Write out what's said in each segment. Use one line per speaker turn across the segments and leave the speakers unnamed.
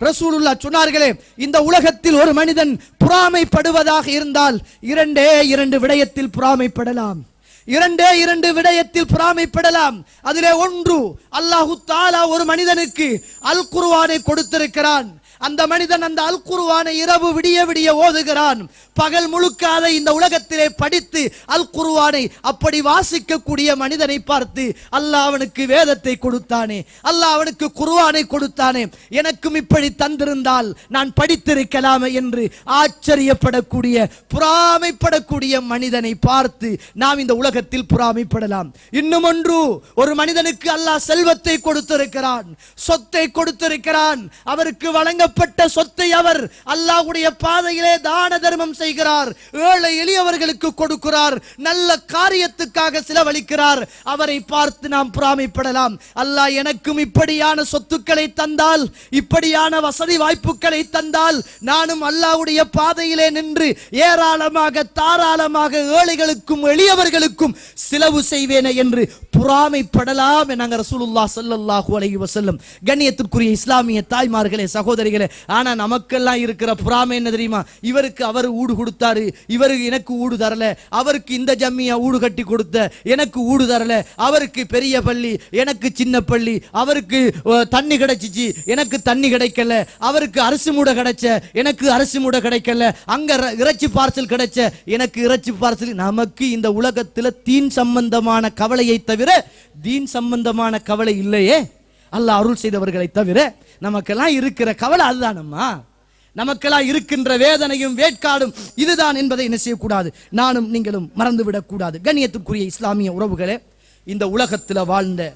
ரசூலுல்லா சொன்னார்களே இந்த உலகத்தில் ஒரு மனிதன் புறாமைப்படுவதாக இருந்தால் இரண்டே இரண்டு விடயத்தில் புறாமைப்படலாம். இரண்டே இரண்டு விடயத்தில் புறாமைப்படலாம். அதிலே ஒன்று அல்லாஹு தாலா ஒரு மனிதனுக்கு அல் குருவானை கொடுத்திருக்கிறான். அந்த மனிதன் அந்த அல் குருவானை இரவு விடிய விடிய ஓதுகிறான். பகல் முழுக்க அதை இந்த உலகத்திலே படித்து அல் குருவானை அப்படி வாசிக்கக்கூடிய மனிதனை பார்த்து அல்லாஹ் அவனுக்கு வேதத்தை கொடுத்தானே அல்லாஹ் அவனுக்கு குருவானை கொடுத்தானே எனக்கும் இப்படி தந்திருந்தால் நான் படித்திருக்கலாமே என்று ஆச்சரியப்படக்கூடிய புறாமைப்படக்கூடிய மனிதனை பார்த்து நாம் இந்த உலகத்தில் புறாமைப்படலாம். இன்னும் ஒன்று ஒரு மனிதனுக்கு அல்லாஹ் செல்வத்தை கொடுத்திருக்கிறான் சொத்தை கொடுத்திருக்கிறான் அவருக்கு வழங்க கொடுக்கப்பட்ட சொத்தை அவர் அல்லாஹ்வுடைய பாதையிலே தான தர்மம் செய்கிறார். ஏழை எளியவர்களுக்கு கொடுக்கிறார். நல்ல காரியத்துக்காக செலவழிக்கிறார். அவரை பார்த்து நாம் பிராமிப்படலாம் அல்லாஹ் எனக்கும் இப்படியான சொத்துக்களை தந்தால் இப்படியான வசதி வாய்ப்புகளை தந்தால் நானும் அல்லாஹ்வுடைய பாதையிலே நின்று ஏராளமாக தாராளமாக ஏழைகளுக்கும் எளியவர்களுக்கும் செலவு செய்வேனே என்று பொறாமைப்படலாம் என ரசூலுல்லா சல்லல்லாஹு அலைஹி வஸல்லம். கண்ணியத்திற்குரிய இஸ்லாமிய தாய்மார்களே சகோதரிகளே ஆனா நமக்கெல்லாம் இருக்கிற பொறாமை என்ன தெரியுமா? இவருக்கு அவர் ஊடு கொடுத்தாரு இவருக்கு எனக்கு ஊடு தரல அவருக்கு இந்த ஜம்மியா ஊடு கட்டி கொடுத்த எனக்கு ஊடு தரல அவருக்கு பெரிய பள்ளி எனக்கு சின்ன பள்ளி அவருக்கு தண்ணி கிடைச்சிச்சு எனக்கு தண்ணி கிடைக்கல அவருக்கு அரிசி மூடை கிடைச்ச எனக்கு அரிசி மூடை கிடைக்கல அங்க ர- இறைச்சி பார்சல் கிடைச்ச எனக்கு இறைச்சி பார்சல் நமக்கு இந்த உலகத்துல தீன் சம்பந்தமான கவலையை தவிர தீன் சம்பந்தமான கவலை இல்லையே. அல்லாஹ் அருள் செய்தவர்களை தவிர நமக்கெல்லாம் இருக்கிற கவலை அதுதானம்மா. நமக்கெல்லாம் இருக்கின்ற வேதனையும் வேட்காடும் இதுதான் என்பதை என்ன செய்யக்கூடாது. நானும் நீங்களும் மறந்துவிடக் கூடாது கண்ணியத்துக்குரிய இஸ்லாமிய உறவுகளே இந்த உலகத்தில் வாழ்ந்த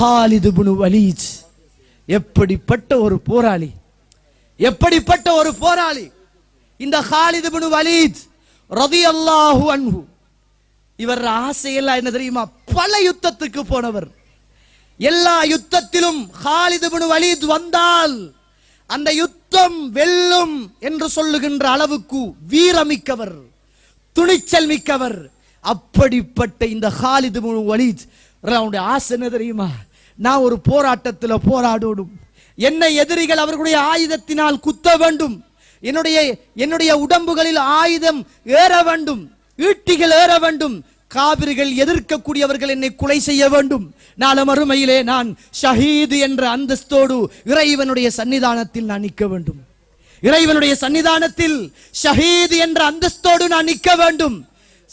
ஹாலிது புனு வலீஜ் எப்படிப்பட்ட ஒரு போராளி? எப்படிப்பட்ட ஒரு போராளி? இந்த ஹாலிது புனு வலீஜ் ரதி அல்லாஹு அன்பு இவர் ஆசையெல்லாம் என்ன தெரியுமா? பல யுத்தத்துக்கு போனவர். எல்லா யுத்தத்திலும் ஹாலிது பின் வலீத் வந்தால் அந்த யுத்தம் வெல்லும் என்று சொல்லுகின்ற அளவுக்கு வீரமிக்கவர் துணிச்சல் மிக்கவர். அப்படிப்பட்ட இந்த ஹாலிது பின் வலீத் அவனுடைய ஆசை என்ன தெரியுமா? நான் ஒரு போராட்டத்தில் போராடணும். என்னை எதிரிகள் அவர்களுடைய ஆயுதத்தினால் குத்த வேண்டும். என்னுடைய என்னுடைய உடம்புகளில் ஆயுதம் ஏற வேண்டும். ஈட்டிகள் ஏற வேண்டும். காவிரிகள் எதிர்க்கக்கூடியவர்கள் என்னை கொலை செய்ய வேண்டும். நாள மறுமையிலே நான் ஷஹீது என்ற அந்தஸ்தோடு இறைவனுடைய சன்னிதானத்தில் நான் நிற்க வேண்டும். இறைவனுடைய சன்னிதானத்தில் ஷஹீது என்ற அந்தஸ்தோடு நான் நிற்க வேண்டும்.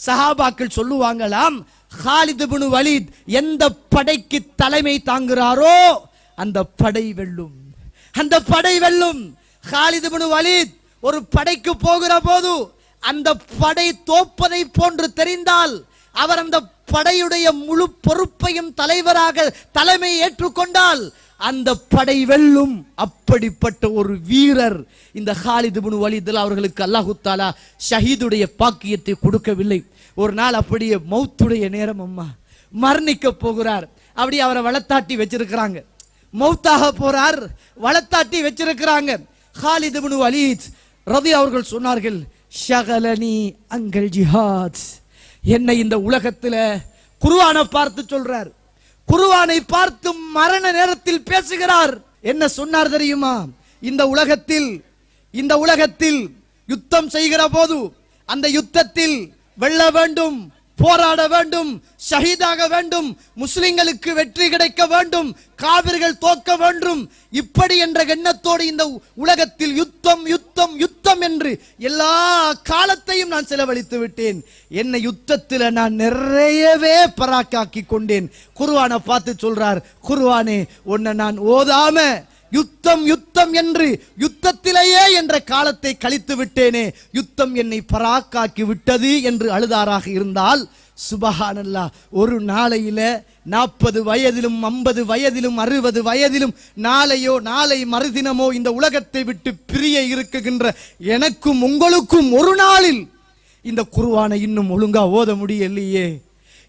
சஹாபாக்கள் சொல்லுவாங்களாம் ஹாலிது புனு வலித் எந்த படைக்கு தலைமை தாங்குகிறாரோ அந்த படை வெல்லும். அந்த படை வெல்லும். ஹாலிது இப்னு வலித் ஒரு படைக்கு போகிற போது அந்த படை தோப்பதை போன்று தெரிந்தால் அவர் அந்த படையுடைய முழு பொறுப்பையும் தலைவராக தலைமை ஏற்றுக்கொண்டால் அந்த படை வெல்லும். அப்படிப்பட்ட ஒரு வீரர் இந்த ஹாலிது புனு வலீத் அவர்களுக்கு அல்லாஹு தாலா ஷஹீதுடைய பாக்கியத்தை கொடுக்கவில்லை. ஒரு நாள் அப்படியே மௌத்துடைய நேரம் அம்மா. மரணிக்க போகிறார். அப்படி அவரை வளத்தாட்டி வச்சிருக்கிறாங்க. மௌத்தாக போறார். வளத்தாட்டி வச்சிருக்கிறாங்க. ஹாலிது புனு வலீத் ரவி அவர்கள் சொன்னார்கள் ஷகலனி அங்கல் ஜிஹாத். என்னை இந்த உலகத்துல குருவானை பார்த்து சொல்றார். குருவானை பார்த்து மரண நேரத்தில் பேசுகிறார். என்ன சொன்னார் தெரியுமா? இந்த உலகத்தில் இந்த உலகத்தில் யுத்தம் செய்கிற போது அந்த யுத்தத்தில் வெல்ல வேண்டும். போராட வேண்டும் ஷஹீதாக வேண்டும் முஸ்லிம்களுக்கு வெற்றி கிடைக்க வேண்டும் காவிர்கள் தோக்க வேண்டும். இப்படி என்ற எண்ணத்தோடு இந்த உலகத்தில் யுத்தம் யுத்தம் யுத்தம் என்று எல்லா காலத்தையும் நான் செலவழித்து விட்டேன். என்னை யுத்தத்தில் நான் நிறையவே பராக்காக்கி கொண்டேன். குருவானை பார்த்து சொல்றார் குருவானே உன்னை நான் ஓதாம யுத்தம் யுத்தம் என்று யுத்தத்திலேயே என்ற காலத்தை கழித்து விட்டேனே. யுத்தம் என்னை பராக்காக்கி விட்டது என்று அழுதாராக இருந்தால் சுபஹானல்லா ஒரு நாளையில நாற்பது வயதிலும் ஐம்பது வயதிலும் அறுபது வயதிலும் நாளையோ நாளை மறுதினமோ இந்த உலகத்தை விட்டு பிரிய இருக்குகின்ற எனக்கும் உங்களுக்கும் ஒரு நாளில் இந்த குருவானை இன்னும் ஒழுங்கா ஓத முடியலையே.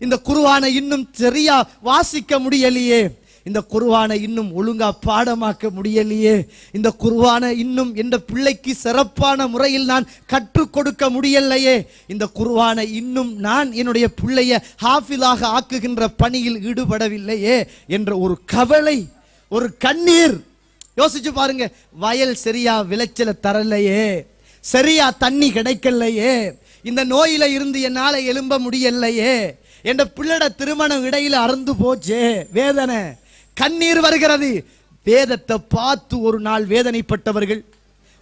இந்த குருவானை இன்னும் சரியா வாசிக்க முடியலையே. இந்த குருவானை இன்னும் ஒழுங்கா பாடமாக்க முடியலையே. இந்த குருவானை இன்னும் இந்த பிள்ளைக்கு சிறப்பான முறையில் நான் கற்றுக் கொடுக்க முடியலையே. இந்த குருவானை இன்னும் நான் என்னுடைய பிள்ளைய ஹாஃபிலாக ஆக்குகின்ற பணியில் ஈடுபடவில்லையே என்ற ஒரு கவலை ஒரு கண்ணீர். யோசிச்சு பாருங்க வயல் சரியா விளைச்சல தரலையே. சரியா தண்ணி கிடைக்கலையே. இந்த நோயில இருந்து என்னால் எழும்ப முடியலையே. என்ற பிள்ளட திருமணம் இடையில அறந்து போச்சே வேதனை. கண்ணீர் வருகிறது. வேதத்தை பார்த்து ஒரு நாள் வேதனைப்பட்டவர்கள்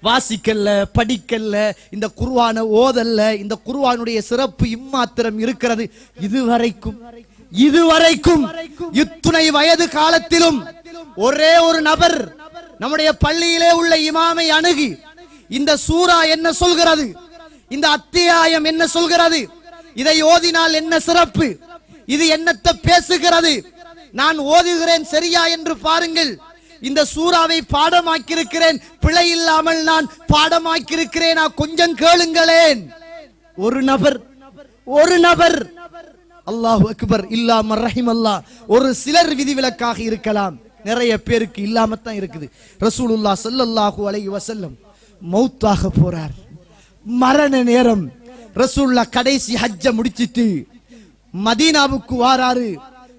வாசிக்கல்ல படிக்கல்ல இந்த குருவான ஓதல்ல இந்த குருவானுடைய சிறப்பு இம்மாத்திரம் இருக்கிறது. இதுவரைக்கும் இதுவரைக்கும் இத்துணை வயது காலத்திலும் ஒரே ஒரு நபர் நம்முடைய பள்ளியிலே உள்ள இமாமை அணுகி இந்த சூரா என்ன சொல்கிறது? இந்த அத்தியாயம் என்ன சொல்கிறது? இதை ஓதினால் என்ன சிறப்பு? இது என்னத்தை பேசுகிறது? நான் ஓதுகிறேன் சரியா என்று பாருங்கள். இந்த சூறாவை பாடமாக்கியிருக்கிறேன். பிழை இல்லாமல் நான் பாடமாக்கியிருக்கிறேனா. கொஞ்சம் கேளுங்களேன். ஒரு நபர் ஒரு நபர். அல்லாஹ் அக்பர் இல்லாம ரஹிம் அல்லாஹ் ஒரு சிலர் விதிவிலக்காக இருக்கலாம். நிறைய பேருக்கு இல்லாம தான் இருக்குது. ரசூலுல்லா சல்லல்லாஹு அலை வசல்லம் மௌத்தாக போறார். மரண நேரம். ரசூல்லா கடைசி ஹஜ்ஜ முடிச்சிட்டு மதீனாவுக்கு வாராரு.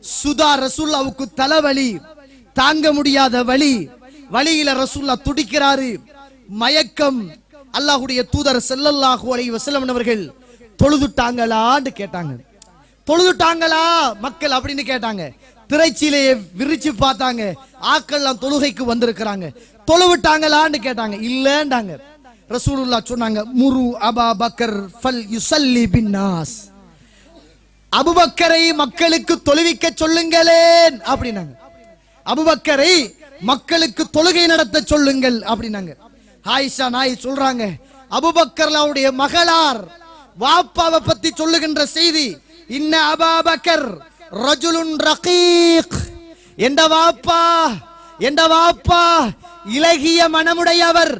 சுதா ரசூல்லாவுக்கு தலைவலி தாங்க முடியாத வழி வழியில ரசூல்லா துடிக்கிறாரு. மயக்கம் அல்லாஹுடைய தூதர் செல்லல்லாஹு அலை வஸல்லம் அவர்கள் தொழுதுட்டாங்களான்னு கேட்டாங்க. தொழுதுட்டாங்களா மக்கள் அப்படின்னு கேட்டாங்க. திரைச்சியிலேயே விரிச்சு பார்த்தாங்க. ஆக்கள்லாம் தொழுகைக்கு வந்திருக்கிறாங்க. தொழுவிட்டாங்களான்னு கேட்டாங்க. இல்லன்றாங்க. ரசூலுல்லா சொன்னாங்க முரு அபா பக்கர் ஃபல் யுசல்லி பின்னாஸ் அபுபக்கரை மக்களுக்கு தொழுவிக்க சொல்லுங்களேன் அப்படின்னாங்க. அபுபக்கரை மக்களுக்கு தொழுகை நடத்த சொல்லுங்கள் அப்படின்னாங்க. ஆயிஷா நாய் சொல்றாங்க அபுபக்கர்லாவுடைய மகளார் வாப்பாவை பத்தி சொல்லுகின்ற செய்தி இன்ன அபாபக்கர் ரஜுலுன் ரகீக். எந்த வாப்பா எந்த வாப்பா இலகிய மனமுடையவர்.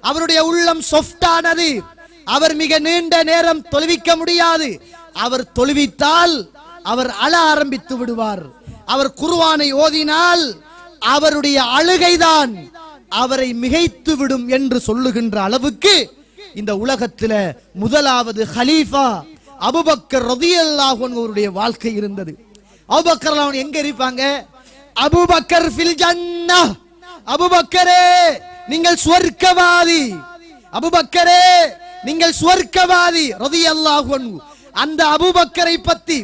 அவருடைய உள்ளம் சொஃப்டானது அவர் மிக நீண்ட நேரம் தொழுவிக்க முடியாது. அவர் தொழுவித்தால் அவர் அழ ஆரம்பித்து விடுவார். அவர் குருவானை ஓதினால் அவருடைய அழுகைதான் அவரை மிகைத்து விடும் என்று சொல்லுகின்ற அளவுக்கு இந்த உலகத்துல முதலாவது ஹலீஃபா அபுபக்கர் ரதியல்லாஹு அவருடைய வாழ்க்கை இருந்தது. அபுபக்கர் அவன் எங்க இருப்பாங்க? அபுபக்கர் ஃபில் ஜன்னா அபுபக்கரே நீங்கள் சுவர்க்கவாதி. அபுபக்கரே நீங்கள் சுவர்க்கவாதி. ரதியல்லாஹு அன்ஹு. அந்த அபுபக்கரை பத்தி